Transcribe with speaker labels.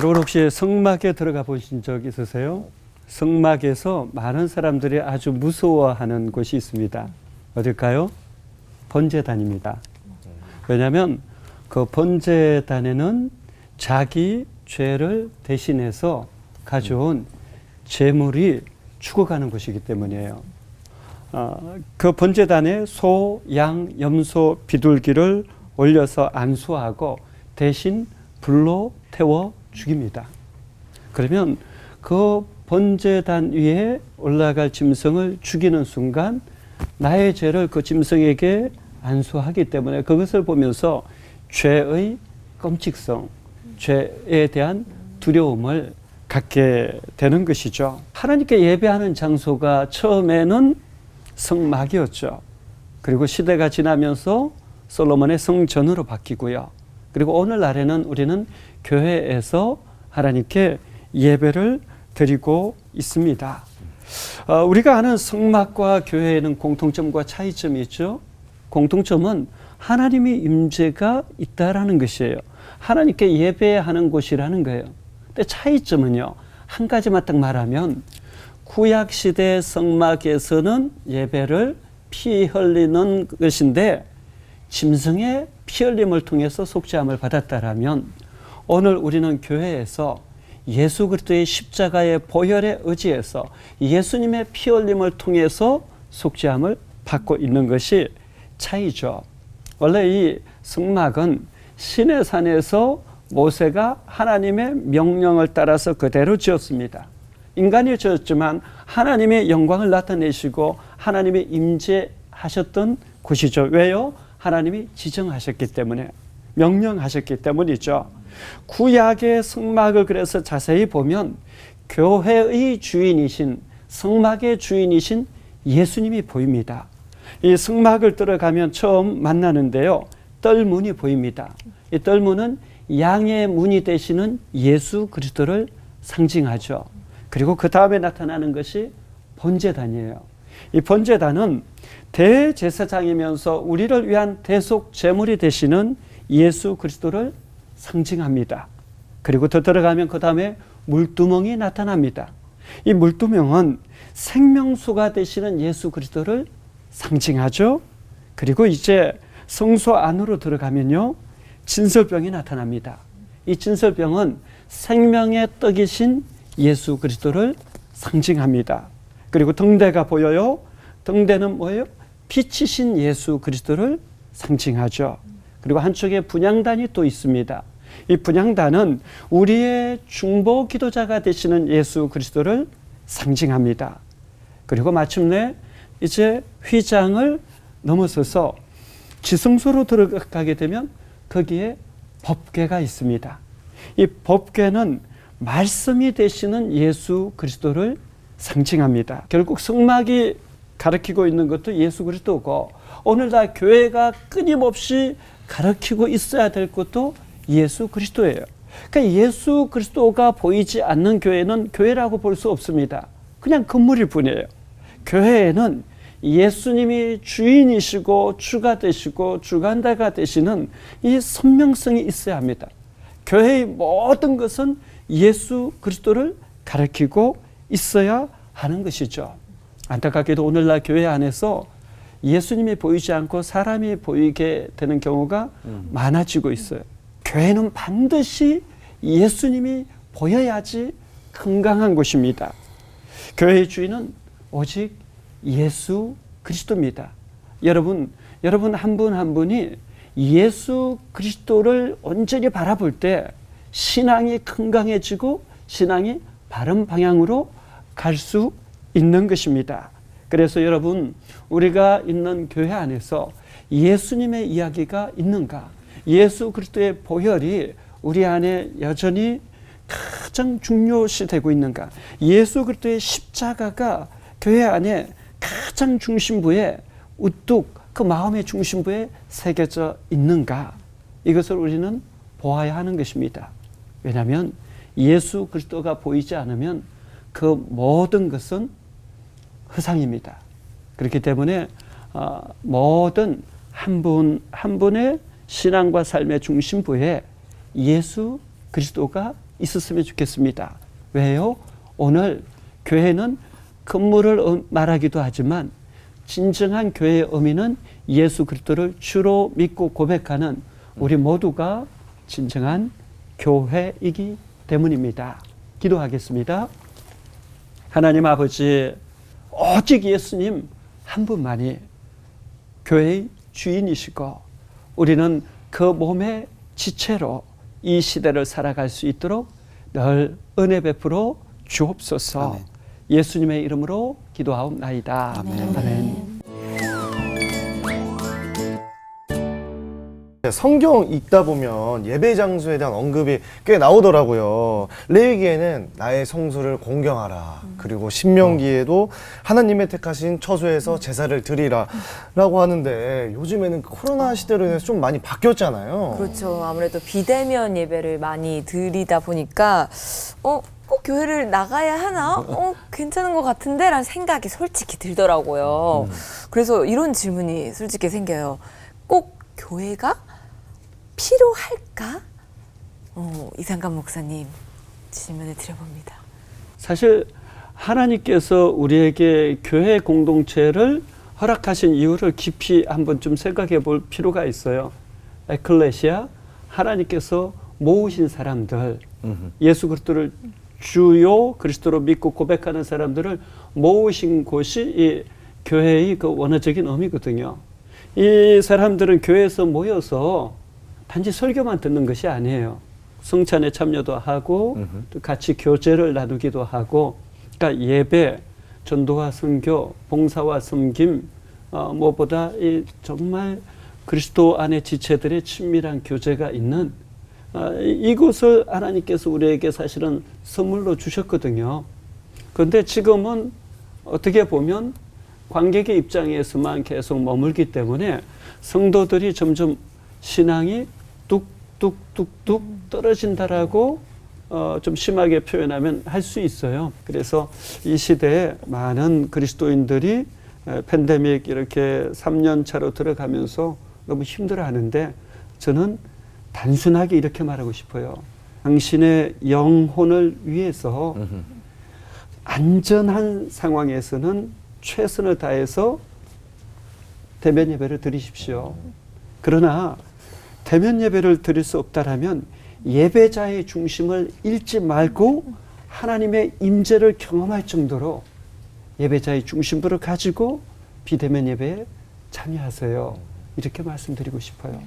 Speaker 1: 여러분 혹시 성막에 들어가 보신 적 있으세요? 성막에서 많은 사람들이 아주 무서워하는 곳이 있습니다. 어딜까요? 번제단입니다. 왜냐하면 그 번제단에는 자기 죄를 대신해서 가져온 재물이 죽어가는 곳이기 때문이에요. 어, 그 번제단에 소, 양, 염소, 비둘기를 올려서 안수하고 대신 불로 태워 죽입니다. 그러면 그 번제단 위에 올라갈 짐승을 죽이는 순간 나의 죄를 그 짐승에게 안수하기 때문에 그것을 보면서 죄의 끔찍성, 죄에 대한 두려움을 갖게 되는 것이죠. 하나님께 예배하는 장소가 처음에는 성막이었죠. 그리고 시대가 지나면서 솔로몬의 성전으로 바뀌고요. 그리고 오늘날에는 우리는 교회에서 하나님께 예배를 드리고 있습니다. 어, 우리가 아는 성막과 교회에는 공통점과 차이점이 있죠. 공통점은 하나님의 임재가 있다라는 것이에요. 하나님께 예배하는 곳이라는 거예요. 근데 차이점은요. 한 가지만 딱 말하면 구약 시대 성막에서는 예배를 피 흘리는 것인데 짐승의 피 흘림을 통해서 속죄함을 받았다라면 오늘 우리는 교회에서 예수 그리스도의 십자가의 보혈에 의지해서 예수님의 피 흘림을 통해서 속죄함을 받고 있는 것이 차이죠. 원래 이 성막은 신의 산에서 모세가 하나님의 명령을 따라서 그대로 지었습니다. 인간이 지었지만 하나님의 영광을 나타내시고 하나님의 임재하셨던 곳이죠. 왜요? 하나님이 지정하셨기 때문에 명령하셨기 때문이죠. 구약의 성막을 그래서 자세히 보면 교회의 주인이신 성막의 주인이신 예수님이 보입니다. 이 성막을 들어가면 처음 만나는데요. 뜰문이 보입니다. 이 뜰문은 양의 문이 되시는 예수 그리스도를 상징하죠. 그리고 그 다음에 나타나는 것이 번제단이에요. 이 번제단은 대제사장이면서 우리를 위한 대속 제물이 되시는 예수 그리스도를 상징합니다. 그리고 더 들어가면 그 다음에 물두멍이 나타납니다. 이 물두멍은 생명수가 되시는 예수 그리스도를 상징하죠. 그리고 이제 성소 안으로 들어가면요. 진설병이 나타납니다. 이 진설병은 생명의 떡이신 예수 그리스도를 상징합니다. 그리고 등대가 보여요. 등대는 뭐예요? 빛이신 예수 그리스도를 상징하죠. 그리고 한쪽에 분양단이 또 있습니다. 이 분양단은 우리의 중보 기도자가 되시는 예수 그리스도를 상징합니다. 그리고 마침내 이제 휘장을 넘어서서 지성소로 들어가게 되면 거기에 법궤가 있습니다. 이 법궤는 말씀이 되시는 예수 그리스도를 상징합니다. 결국 성막이 가르치고 있는 것도 예수 그리스도고 오늘날 교회가 끊임없이 가르치고 있어야 될 것도 예수 그리스도예요. 그러니까 예수 그리스도가 보이지 않는 교회는 교회라고 볼 수 없습니다. 그냥 건물일 뿐이에요. 교회에는 예수님이 주인이시고 주가 되시고 주관자가 되시는 이 선명성이 있어야 합니다. 교회의 모든 것은 예수 그리스도를 가르치고 있어야 하는 것이죠. 안타깝게도 오늘날 교회 안에서 예수님이 보이지 않고 사람이 보이게 되는 경우가 음. 많아지고 있어요. 교회는 반드시 예수님이 보여야지 건강한 곳입니다. 교회의 주인은 오직 예수 그리스도입니다. 여러분, 여러분 한 분한 한 분이 예수 그리스도를 온전히 바라볼 때 신앙이 건강해지고 신앙이 바른 방향으로 갈 수 있는 것입니다. 그래서 여러분, 우리가 있는 교회 안에서 예수님의 이야기가 있는가? 예수 그리스도의 보혈이 우리 안에 여전히 가장 중요시 되고 있는가? 예수 그리스도의 십자가가 교회 안에 가장 중심부에 우뚝 그 마음의 중심부에 새겨져 있는가? 이것을 우리는 보아야 하는 것입니다. 왜냐하면 예수 그리스도가 보이지 않으면 그 모든 것은 허상입니다. 그렇기 때문에 어, 모든 한 분 한 분의 신앙과 삶의 중심부에 예수 그리스도가 있었으면 좋겠습니다. 왜요? 오늘 교회는 건물을 어- 말하기도 하지만 진정한 교회의 의미는 예수 그리스도를 주로 믿고 고백하는 우리 모두가 진정한 교회이기 때문입니다. 기도하겠습니다. 하나님 아버지, 오직 예수님 한 분만이 교회의 주인이시고 우리는 그 몸의 지체로 이 시대를 살아갈 수 있도록 늘 은혜 베풀어 주옵소서.
Speaker 2: 아멘.
Speaker 1: 예수님의 이름으로 기도하옵나이다.
Speaker 2: 아멘.
Speaker 1: 아멘.
Speaker 2: 네, 성경 읽다 보면 예배 장소에 대한 언급이 꽤 나오더라고요. 레위기에는 나의 성소를 공경하라. 그리고 신명기에도 하나님의 택하신 처소에서 제사를 드리라라고 하는데 요즘에는 코로나 시대로 인해서 좀 많이 바뀌었잖아요.
Speaker 3: 그렇죠. 아무래도 비대면 예배를 많이 드리다 보니까 어, 꼭 교회를 나가야 하나? 어, 괜찮은 것 같은데? 라는 생각이 솔직히 들더라고요. 그래서 이런 질문이 솔직히 생겨요. 꼭 교회가 필요할까? 어, 이상감 목사님 질문을 드려봅니다.
Speaker 1: 사실 하나님께서 우리에게 교회 공동체를 허락하신 이유를 깊이 한번 좀 생각해 볼 필요가 있어요. 에클레시아 하나님께서 모으신 사람들
Speaker 2: 음흠.
Speaker 1: 예수 그리스도를 주요 그리스도로 믿고 고백하는 사람들을 모으신 곳이 이 교회의 그 원어적인 의미거든요. 이 사람들은 교회에서 모여서 단지 설교만 듣는 것이 아니에요. 성찬에 참여도 하고. 또 같이 교제를 나누기도 하고 그러니까 예배, 전도와 선교, 봉사와 섬김 어, 무엇보다 이 정말 그리스도 안의 지체들의 친밀한 교제가 있는 아, 이- 이곳을 하나님께서 우리에게 사실은 선물로 주셨거든요. 그런데 지금은 어떻게 보면 관객의 입장에서만 계속 머물기 때문에 성도들이 점점 신앙이 뚝뚝뚝뚝 떨어진다라고 어, 좀 심하게 표현하면 할 수 있어요. 그래서 이 시대에 많은 그리스도인들이 에, 팬데믹 이렇게 3년 차로 들어가면서 너무 힘들어 하는데 저는 단순하게 이렇게 말하고 싶어요. 당신의 영혼을 위해서. 안전한 상황에서는 최선을 다해서 대면 예배를 드리십시오. 그러나 대면 예배를 드릴 수 없다라면 예배자의 중심을 잃지 말고 하나님의 임재를 경험할 정도로 예배자의 중심부를 가지고 비대면 예배에 참여하세요. 이렇게 말씀드리고 싶어요.